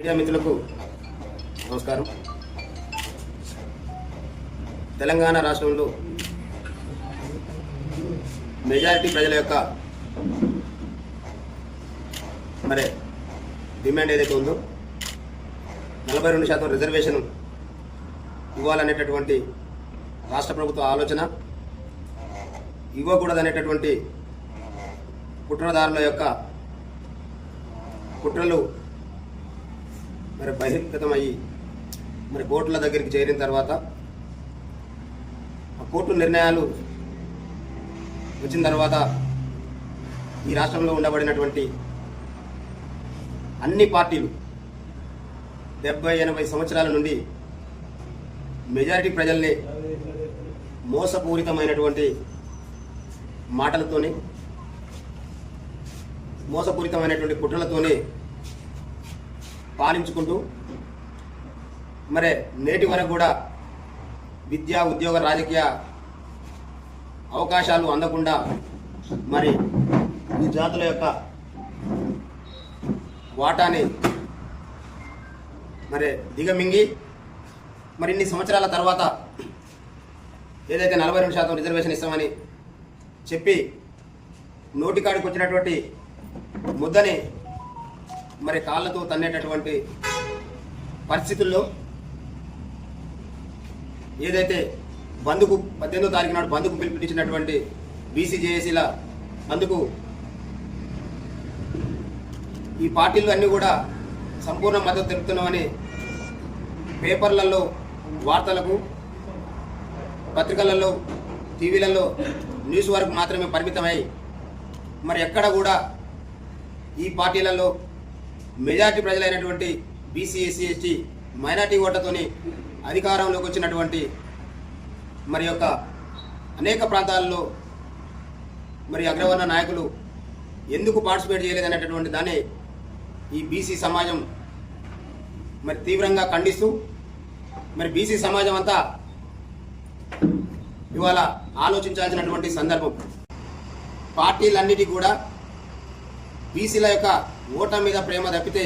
Media మిత్రులకు నమస్కారం. తెలంగాణ రాష్ట్రంలో మెజారిటీ ప్రజల యొక్క మరి డిమాండ్ ఏదైతే ఉందో నలభై రెండు శాతం రిజర్వేషన్ ఇవ్వాలనేటటువంటి రాష్ట్ర ప్రభుత్వ ఆలోచన ఇవ్వకూడదనేటటువంటి కుట్రదారుల యొక్క కుట్రలు మరి బహిర్గతమయ్యి మరి కోర్టుల దగ్గరికి చేరిన తర్వాత ఆ కోర్టు నిర్ణయాలు వచ్చిన తర్వాత ఈ రాష్ట్రంలో ఉండబడినటువంటి అన్ని పార్టీలు డెబ్బై ఎనభై సంవత్సరాల నుండి మెజారిటీ ప్రజల్ని మోసపూరితమైనటువంటి మాటలతోని మోసపూరితమైనటువంటి కుట్రలతోనే పాలించుకుంటూ మరి నేటి వరకు కూడా విద్యా ఉద్యోగ రాజకీయ అవకాశాలు అందకుండా మరి ఈ జాతుల యొక్క వాటాని మరి దిగమింగి మరి ఇన్ని సంవత్సరాల తర్వాత ఏదైతే నలభై రెండు శాతం రిజర్వేషన్ ఇస్తామని చెప్పి నోటికాడికి వచ్చినటువంటి ముద్దని మరి కాళ్ళతో తన్నేటటువంటి పరిస్థితుల్లో ఏదైతే బంధుకు పద్దెనిమిదో తారీఖు నాడు బంధుకు పిలుపునిచ్చినటువంటి బీసీజేఏసీల బంధుకు ఈ పార్టీలు అన్నీ కూడా సంపూర్ణ మద్దతు తెలుపుతున్నామని పేపర్లలో వార్తలకు పత్రికలలో టీవీలలో న్యూస్ వరకు మాత్రమే పరిమితమై మరి ఎక్కడ కూడా ఈ పార్టీలలో మెజార్టీ ప్రజలైనటువంటి బీసీ ఎస్సీ ఎస్టీ మైనార్టీ ఓట్లతోని అధికారంలోకి వచ్చినటువంటి మరి యొక్క అనేక ప్రాంతాల్లో మరి అగ్రవర్ణ నాయకులు ఎందుకు పార్టిసిపేట్ చేయలేదనేటటువంటి దాన్ని ఈ బీసీ సమాజం మరి తీవ్రంగా ఖండిస్తూ మరి బీసీ సమాజం అంతా ఇవాళ ఆలోచించాల్సినటువంటి సందర్భం. పార్టీలన్నిటి కూడా బీసీల యొక్క ఓట మీద ప్రేమ తప్పితే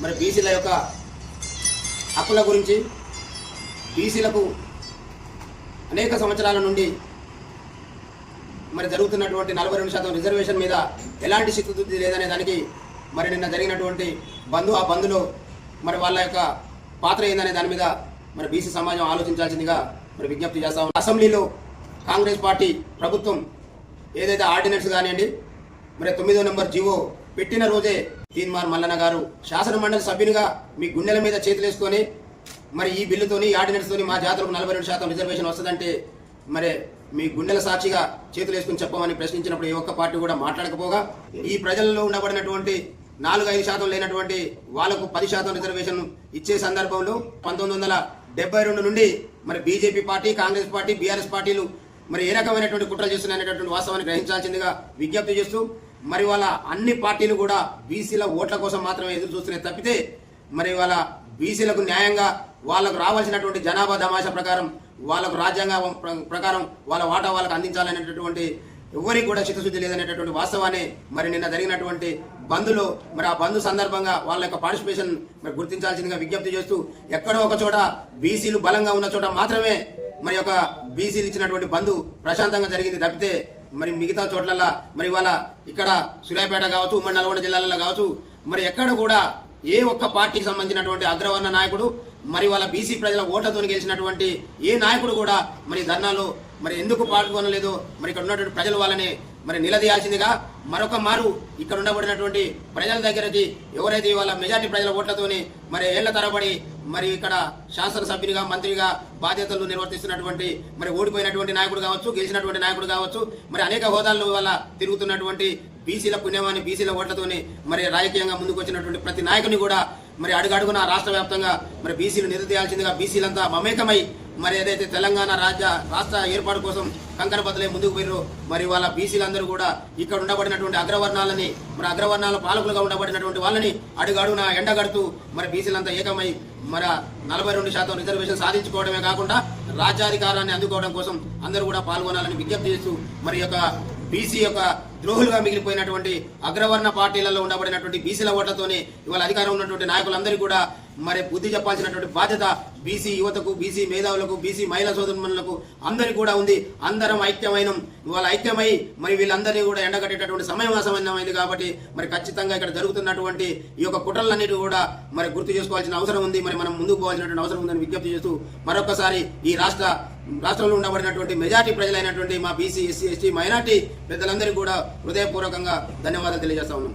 మరి బీసీల యొక్క హక్కుల గురించి బీసీలకు అనేక సంవత్సరాల నుండి మరి జరుగుతున్నటువంటి నలభై రెండు శాతం రిజర్వేషన్ మీద ఎలాంటి చిత్తశుద్ధి లేదనే దానికి మరి నిన్న జరిగినటువంటి బంధు ఆ బంధులో మరి వాళ్ళ యొక్క పాత్ర ఏందనే దాని మీద మరి బీసీ సమాజం ఆలోచించాల్సిందిగా మరి విజ్ఞప్తి చేస్తాం అసెంబ్లీలో కాంగ్రెస్ పార్టీ ప్రభుత్వం ఏదైతే ఆర్డినెన్స్ కానివ్వండి మరి తొమ్మిదో నెంబర్ జీవో పెట్టిన రోజే తీన్మార్ మల్లన్న గారు శాసనమండలి సభ్యునిగా మీ గుండెల మీద చేతులేసుకొని మరి ఈ బిల్లుతోని ఆర్డినెన్స్తోని మా జాతరకు నలభై రెండు శాతం రిజర్వేషన్ వస్తుందంటే మరి మీ గుండెల సాక్షిగా చేతులేసుకుని చెప్పమని ప్రశ్నించినప్పుడు ఏ ఒక్క పార్టీ కూడా మాట్లాడకపోగా ఈ ప్రజలలో ఉండబడినటువంటి నాలుగు ఐదు శాతం లేనటువంటి వాళ్ళకు పది శాతం రిజర్వేషన్ ఇచ్చే సందర్భంలో పంతొమ్మిది వందల డెబ్బై రెండు నుండి మరి BJP party Congress party BRS పార్టీలు మరి ఏ రకమైనటువంటి కుట్రలు చేస్తున్నాయనేటటువంటి వాస్తవాన్ని గ్రహించాల్సిందిగా విజ్ఞప్తి చేస్తూ మరి వాళ్ళ అన్ని పార్టీలు కూడా బీసీల ఓట్ల కోసం మాత్రమే ఎదురు చూస్తున్నాయి తప్పితే మరి వాళ్ళ బీసీలకు న్యాయంగా వాళ్ళకు రావాల్సినటువంటి జనాభా దమాషా ప్రకారం వాళ్ళకు రాజ్యాంగం ప్ర- ప్రకారం వాళ్ళ వాటా వాళ్ళకు అందించాలనేటటువంటి ఎవరికి కూడా చిత్తశుద్ధి లేదనేటటువంటి వాస్తవాన్ని మరి నిన్న జరిగినటువంటి బంద్లో మరి ఆ బంద్ సందర్భంగా వాళ్ళ యొక్క పార్టిసిపేషన్ మరి గుర్తించాల్సిందిగా విజ్ఞప్తి చేస్తూ ఎక్కడో ఒక చోట బీసీలు బలంగా ఉన్న చోట మాత్రమే మరి యొక్క బీసీలు ఇచ్చినటువంటి బంధు ప్రశాంతంగా జరిగింది తప్పితే మరి మిగతా చోట్లలో మరి వాళ్ళ ఇక్కడ సూర్యాపేట కావచ్చు ఉమ్మడి నల్గొండ జిల్లాలలో కావచ్చు మరి ఎక్కడ కూడా ఏ ఒక్క పార్టీకి సంబంధించినటువంటి అగ్రవర్ణ నాయకుడు మరి వాళ్ళ బీసీ ప్రజల ఓట్లతో గెలిచినటువంటి ఏ నాయకుడు కూడా మరి ధర్నాలో మరి ఎందుకు పాల్గొనలేదు మరి ఇక్కడ ఉన్నటువంటి ప్రజలు వాళ్ళని మరి నిలదీయాల్సిందిగా మరొక మారు ఇక్కడ ఉండబడినటువంటి ప్రజల దగ్గరకి ఎవరైతే వాళ్ళ మెజార్టీ ప్రజల ఓట్లతోని మరి ఏళ్ళ తరబడి మరి ఇక్కడ శాసనసభ్యునిగా మంత్రిగా బాధ్యతలు నిర్వర్తిస్తున్నటువంటి మరి ఓడిపోయినటువంటి నాయకుడు కావచ్చు గెలిచినటువంటి నాయకుడు కావచ్చు మరి అనేక హోదాల్లో వల్ల తిరుగుతున్నటువంటి బీసీల పుణ్యమాని బీసీల ఓట్లతోని మరి రాజకీయంగా ముందుకు వచ్చినటువంటి ప్రతి నాయకుని కూడా మరి అడుగడుగున రాష్ట్ర వ్యాప్తంగా మరి బీసీలు నిలదీయాల్సిందిగా బీసీలంతా మమేకమై మరి ఏదైతే తెలంగాణ రాజ్య రాష్ట్ర ఏర్పాటు కోసం కంకణ బద్దలే ముందుకు పోయినో మరి వాళ్ళ బీసీలందరూ కూడా ఇక్కడ ఉండబడినటువంటి అగ్రవర్ణాలని మరి అగ్రవర్ణాల పాలకులుగా ఉండబడినటువంటి వాళ్ళని అడుగడుగున ఎండగడుతూ మరి బీసీలంతా ఏకమై మరి నలభై రెండు శాతం రిజర్వేషన్ సాధించుకోవడమే కాకుండా రాజ్యాధికారాన్ని అందుకోవడం కోసం అందరూ కూడా పాల్గొనాలని విజ్ఞప్తి చేస్తూ మరి యొక్క బీసీ యొక్క ద్రోహులుగా మిగిలిపోయినటువంటి అగ్రవర్ణ పార్టీలలో ఉండబడినటువంటి బీసీల ఓట్లతోనే ఇవాళ అధికారం ఉన్నటువంటి నాయకులందరికీ కూడా మరి బుద్ధి చెప్పాల్సినటువంటి బాధ్యత బీసీ యువతకు బీసీ మేధావులకు బీసీ మహిళా సోదరులకు అందరికీ కూడా ఉంది. అందరం ఐక్యమైన. ఇవాళ ఐక్యమై మరి వీళ్ళందరినీ కూడా ఎండగట్టేటటువంటి సమయం ఆసన్నమైంది కాబట్టి మరి ఖచ్చితంగా ఇక్కడ జరుగుతున్నటువంటి ఈ యొక్క కుట్రలన్నిటి కూడా మరి గుర్తు చేసుకోవాల్సిన అవసరం ఉంది. మరి మనం ముందుకు పోవాల్సినటువంటి అవసరం ఉందని విజ్ఞప్తి చేస్తూ మరొకసారి ఈ రాష్ట్ర రాష్ట్రంలో ఉండబడినటువంటి మెజార్టీ ప్రజలైనటువంటి మా బీసీ ఎస్సీ ఎస్టీ మైనార్టీ పెద్దలందరికీ కూడా హృదయపూర్వకంగా ధన్యవాదాలు తెలియజేస్తా ఉన్నాం.